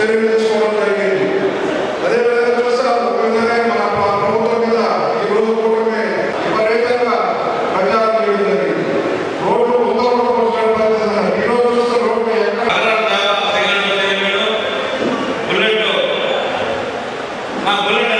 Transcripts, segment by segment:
చర్యలు జరిగింది. అదేవిధంగా చూసాం ఒక విధంగా మన ప్రభుత్వం మీద ఈ రోజు కూటమి విపరీతంగా ప్రచారం చేయడం రోజు చూస్తే రోడ్లు ఎక్కడ మా బుల్లెట్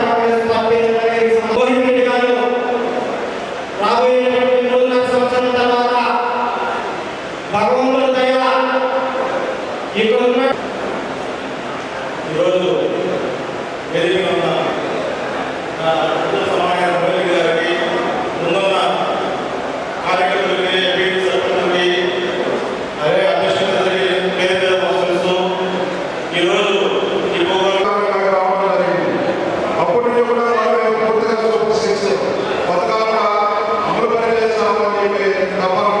da palavra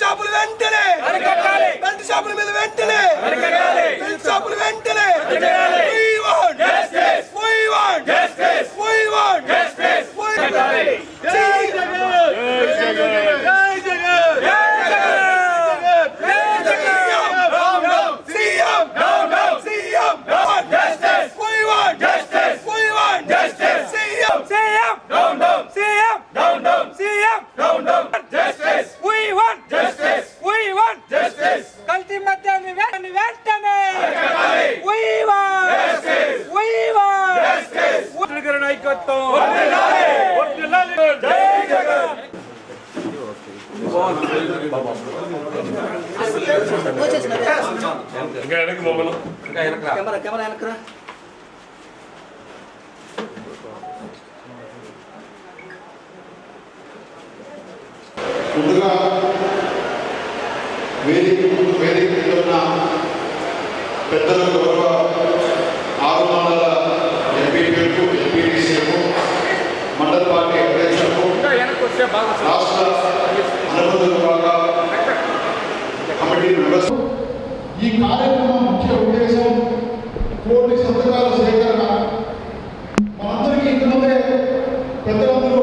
షాపులు వెంటనే బెల్ట్ షాపుల మీద వెంటనే బెల్ట్ షాపులు వెంటనే We want justice. We want justice. We want justice. We want justice. ఇంకా వెనక్కి మమ్మల్ని ఇంకా వెనక కెమెరా కెమెరా వెనకరా ముందుగా వేదిక ముందు వేదిక మీద ఉన్న పెద్దల గౌరవ ఆరు మండల ఎంపీపీలకు ఎంపీటీసీలకు మండల పార్టీ అధ్యక్షులకు రాష్ట్ర అనుబంధ విభాగ కమిటీ మెంబర్స్ ఈ కార్యక్రమం ముఖ్య ఉద్దేశం కోటి సంతకాల సేకరణ. మనందరికీ ఇంతమందే పెద్దలందరూ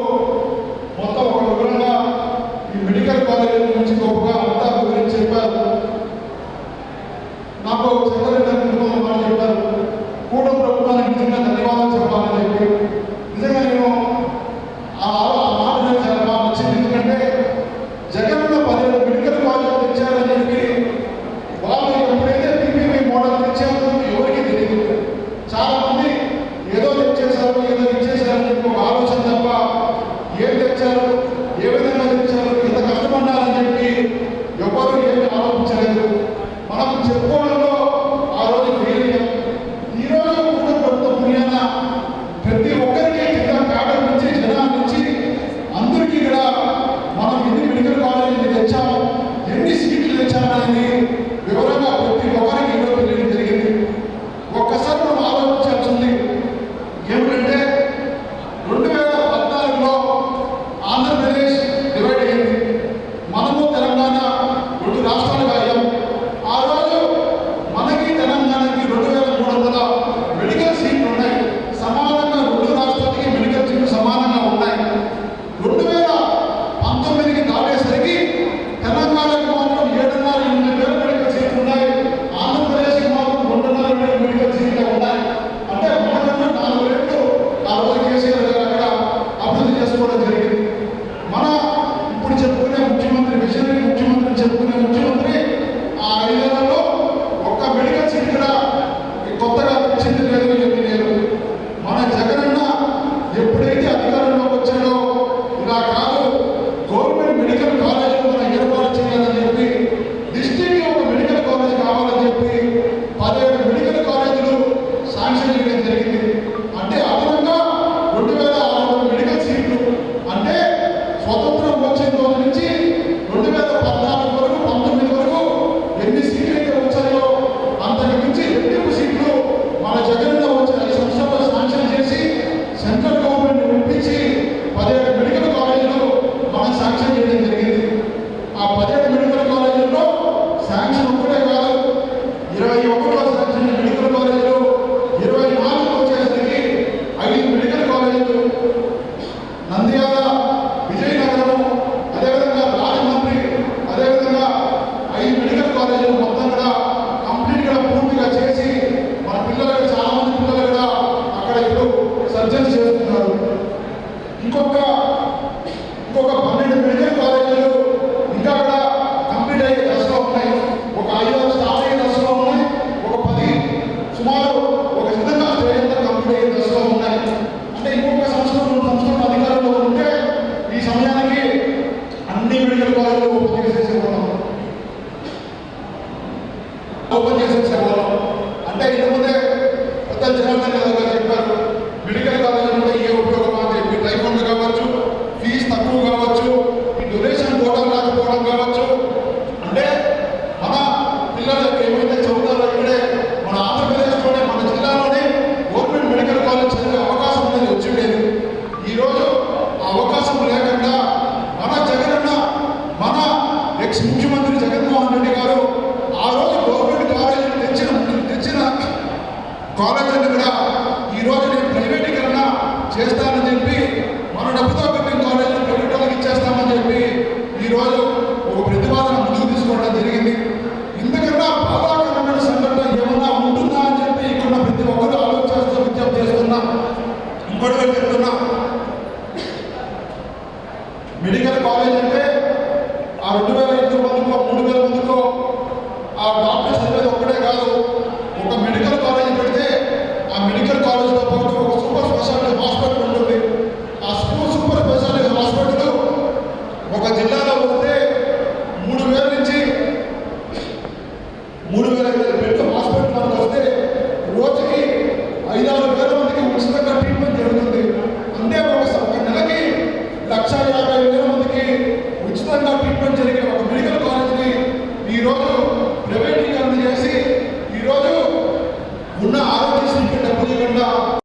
Grande Renan